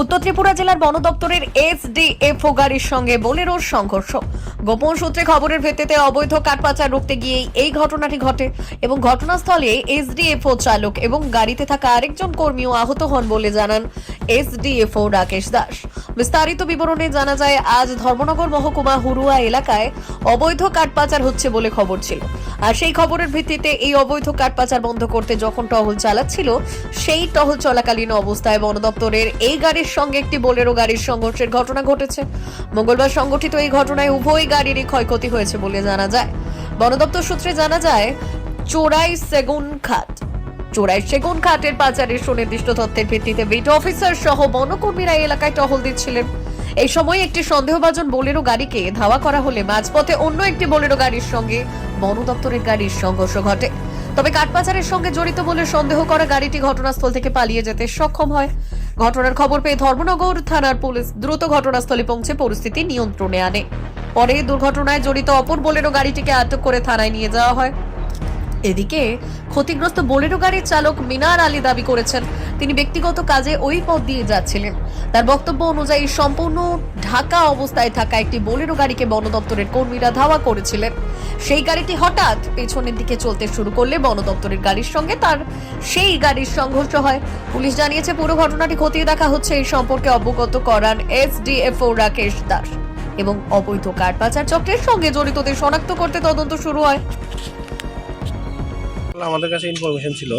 উত্তর ত্রিপুরা জেলার বন দপ্তরের এসডিএফও গাড়ির সঙ্গে বোলেরোর সংঘর্ষ। গোপন সূত্রে খবরের ভিত্তিতে অবৈধ কাঠপাচার রুখতে গিয়ে এই ঘটনাটি ঘটে এবং ঘটনাস্থলে এসডিএফও চালক এবং গাড়িতে থাকা আরেকজন কর্মীও আহত হন বলে জানান এসডিএফও রাকেশ দাস। বিস্তারিত বিবরণে জানা যায়, আজ ধর্মনগর মহকুমা হুরুয়া এলাকায় অবৈধ কাঠপাচার হচ্ছে বলে খবর ছিল। আর সেই খবরের ভিত্তিতে এই অবৈধ কাঠপাচার বন্ধ করতে যখন টহল চালাচ্ছিল, সেই টহল চলাকালীন অবস্থায় বন দপ্তরের এই গাড়ির সঙ্গে একটি বোলেরো গাড়ির সংঘর্ষের ঘটনা ঘটেছে। মঙ্গলবার সংঘটিত এই ঘটনায় উভয় গাড়িরই ক্ষয়ক্ষতি হয়েছে বলে জানা যায়। বন দপ্তর সূত্রে জানা যায়, চোরাই সেগুন খাত চোরাই সেগুন খাটের পাচারের সুনির্দিষ্ট তথ্যের ভিত্তিতে বিট অফিসার সহ বনকর্মীরা এলাকায় টহল দিচ্ছিলেন। এই সময় একটি সন্দেহভাজন বোলেরো গাড়িকে ধাওয়া করা হলে মাঝপথে অন্য একটি বোলেরো গাড়ির সঙ্গে বন দপ্তরের গাড়ির সংঘর্ষ ঘটে। তবে কাঠপাচারের সঙ্গে জড়িত বলে সন্দেহ করা গাড়িটি ঘটনাস্থল থেকে পালিয়ে যেতে সক্ষম হয়। ঘটনার খবর পেয়ে ধর্মনগর থানার পুলিশ দ্রুত ঘটনাস্থলে পৌঁছে পরিস্থিতি নিয়ন্ত্রণে আনে। পরে দুর্ঘটনায় জড়িত অপর বোলেরো গাড়িটিকে আটক করে থানায় নিয়ে যাওয়া হয়। এদিকে ক্ষতিগ্রস্ত বোলেরো গাড়ির চালক মিনার আলী দাবি করেছেন। তিনি ব্যক্তিগত কাজে ওই পথ দিয়ে যাচ্ছিলেন। তার বক্তব্য অনুযায়ী সম্পূর্ণ ঢাকা অবস্থায় থাকা একটি বোলেরো গাড়িকে বন দপ্তরের কর্মীরা ধাওয়া করেছিলেন। সেই গাড়িটি হঠাৎ পেছনের দিকে চলতে শুরু করলে বন দপ্তরের গাড়ির সঙ্গে তার সেই গাড়ির সংঘর্ষ হয়। পুলিশ জানিয়েছে, পুরো ঘটনাটি খতিয়ে দেখা হচ্ছে এই সম্পর্কে অবগত করান এসডিএফও রাকেশ দাস এবং অবৈধ কাঠ পাচার চক্রের সঙ্গে জড়িতদের শনাক্ত করতে তদন্ত শুরু হয়। আমাদের কাছে ইনফরমেশন ছিল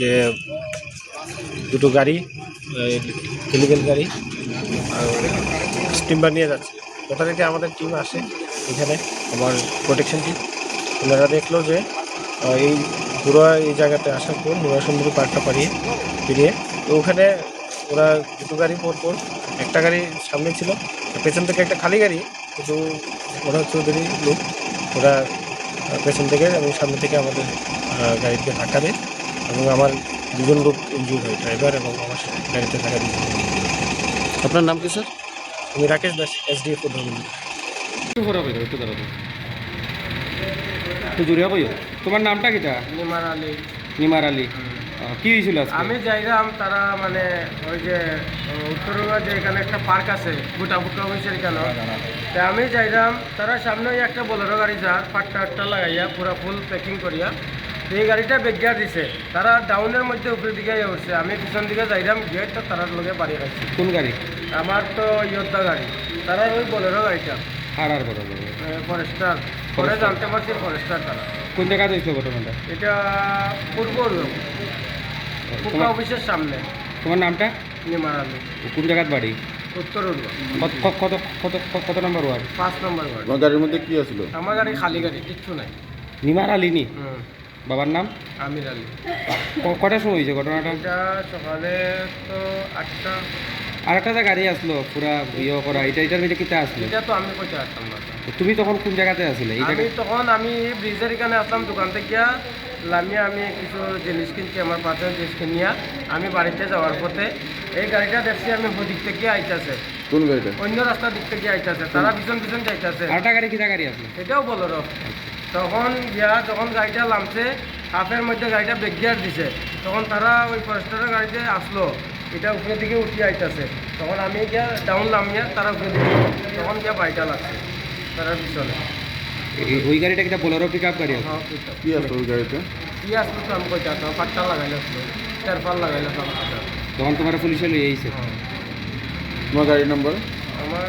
যে দুটো গাড়ি ইলিগেল গাড়ি আর স্টিমার নিয়ে যাচ্ছে। কোথা থেকে আমাদের টিম আসে এখানে আমার প্রোটেকশন টিম ওনারা দেখল যে এই পুরো এই জায়গাতে আসার পর নুরা সুন্দরী পার্কটা পাড়িয়ে পেরিয়ে তো ওখানে ওরা দুটো গাড়ি পর পর একটা গাড়ি সামনে ছিল পেছন থেকে একটা খালি গাড়ি কিন্তু ওরা ওদেরই লোক ওরা পেছন থেকে এবং সামনে থেকে আমাদের গাড়িতে ধাক্কা দেয় এবং আমার দুজন লোক ইনজুর হয় ড্রাইভার এবং আমার সাথে গাড়িতে থাকা দুজন হয়। আপনার নাম কি স্যার? আমি রাকেশ দাস এসডিএফ একটু জোরিয়া পাইও তোমার নামটা কিটা? নিমার আলী। নিমার আলী। কি হয়েছিল আমি যাইলাম তারা মানে ওই যে উত্তরবঙ্গা যে এখানে একটা পার্ক আছে বুটা বুটা হয়েছে এখানে। তা আমি যাইলাম তারা সামনে ওই একটা বোলেরো গাড়ি যার পাট্টা আটটা লাগাইয়া পুরো ফুল প্যাকিং করিয়া এই গাড়িটা বেগিয়ার দিছে। তারা ডাউনের মধ্যে উপরের দিকে উঠছে। আমি পিছন দিকে যাইলাম গিয়ে তো তারার লগে বাড়ি রাখছি কোন গাড়ি? আমার তো ইয়োদ্ধা গাড়ি। তারা ওই বোলেরো গাড়িটা। আর আর। ফরেস্টার পরে জানতে পারছি ফরেস্টার তারা। কোন জায়গায় হয়েছিল ঘটনাটা এটা পূর্ব কুকা অফিসের সামনে। তোমার নামটা? নিমার আলী। কোন জায়গার বাড়ি? উত্তর উর্বা কত- কত কত কত কত- কত নম্বর ওয়ার্ড পাঁচ নম্বর গাড়ি গাড়ির মধ্যে কি আছিল? আমার গাড়ি খালি গাড়ি কিচ্ছু নাই। নিমার আলী নি? হুম, বাবার নাম? আমির আলী। কটার সময় হয়েছে ঘটনাটা? এটা সকালে তো আটটা। আর একটা যে গাড়ি আসলো পুরা ইয়ে করা এটা এটার ভিতরে কিতা আসলো? এটা তো আমি কইতে আসতাম না। তুমি তখন কোন জায়গাতে আসলে? এই আমি তখন আমি ব্রিজের এখানে আসলাম দোকান থেকে। লামিয়া আমি কিছু জিনিস কিনছি আমার পাঁচজন জিনিস কিনিয়া। আমি বাড়িতে যাওয়ার পথে এই গাড়িটা দেখছি আমি ওদিক থেকে আইতাছে। কোন গাড়িটা? অন্য রাস্তার দিক থেকে আইতাছে তারা পিছন পিছন যাইতাছে। একটা গাড়ি কিতা গাড়ি আসলো? এটাও বলো তখন গিয়া যখন গাড়িটা নামছে হাফের মধ্যে গাড়িটা ব্রেক গিয়ার দিছে। তখন তারা ওই ফরেস্টারের গাড়িতে আসলো। এটা উপরের দিকে উঠে আইতাছে। তখন আমি গিয়া ডাউন নামিয়া তারা উপরের দিকে তখন গিয়া বাড়িটা লাগছে তারা পিছনে। ওই গাড়িটা কিতা বোলেরো পিক আপ গাড়ি হ্যাঁ। কি আসলো ওই গাড়িতে? কি আসলো তো আমি কইতে আসলাম। পাট্টা লাগাইলে আসলো তেরপাল লাগাইলে আসলো আমার তখন তোমার পুলিশে লই আইছে? হ্যাঁ। তোমার গাড়ির নাম্বার আমার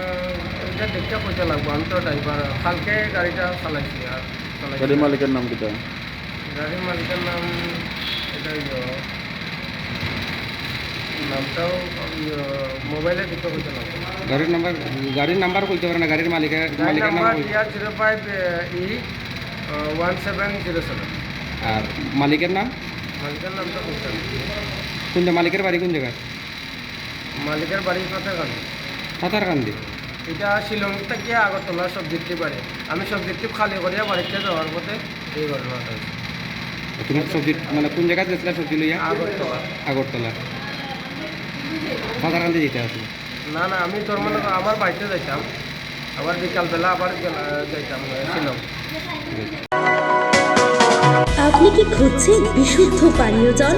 এটা দেখতে কইতে লাগবো। আমি তো ড্রাইভার কালকে গাড়িটা চালাইছি আর গাড়ির মালিকের নাম কিটা গাড়ির মালিকের নাম এটা ইয়ে, নামটাও ইয়ে, মোবাইলে দিতে হইতে না গাড়ির নাম্বার গাড়ির নাম্বার কইতে পারে না গাড়ির মালিকের মালিকের নাম TR zero five E one seven zero seven আর মালিকের নাম? মালিকের নামটা বলতে কোন মালিকের বাড়ি কোন জায়গায়? মালিকের বাড়ি গান সাঁতারকান্দি এটা শিলং থেকে আগরতলা সবজির টিপ বাড়ি? আমি সবজির টিপ খালি করিয়া বাড়িতে যাওয়ার পথে এই ঘটনাটা। তুমি সবজি মানে কোন জায়গায় গেছিলা সবজি লইয়া? আগরতলা। আগরতলা। যেতে আসলে? না না আমি তোর মানে আমার বাড়িতে যাইতাম। আবার বিকালবেলা আবার যাইতাম শিলং। আপনি কি খুঁজছেন বিশুদ্ধ পানীয় জল?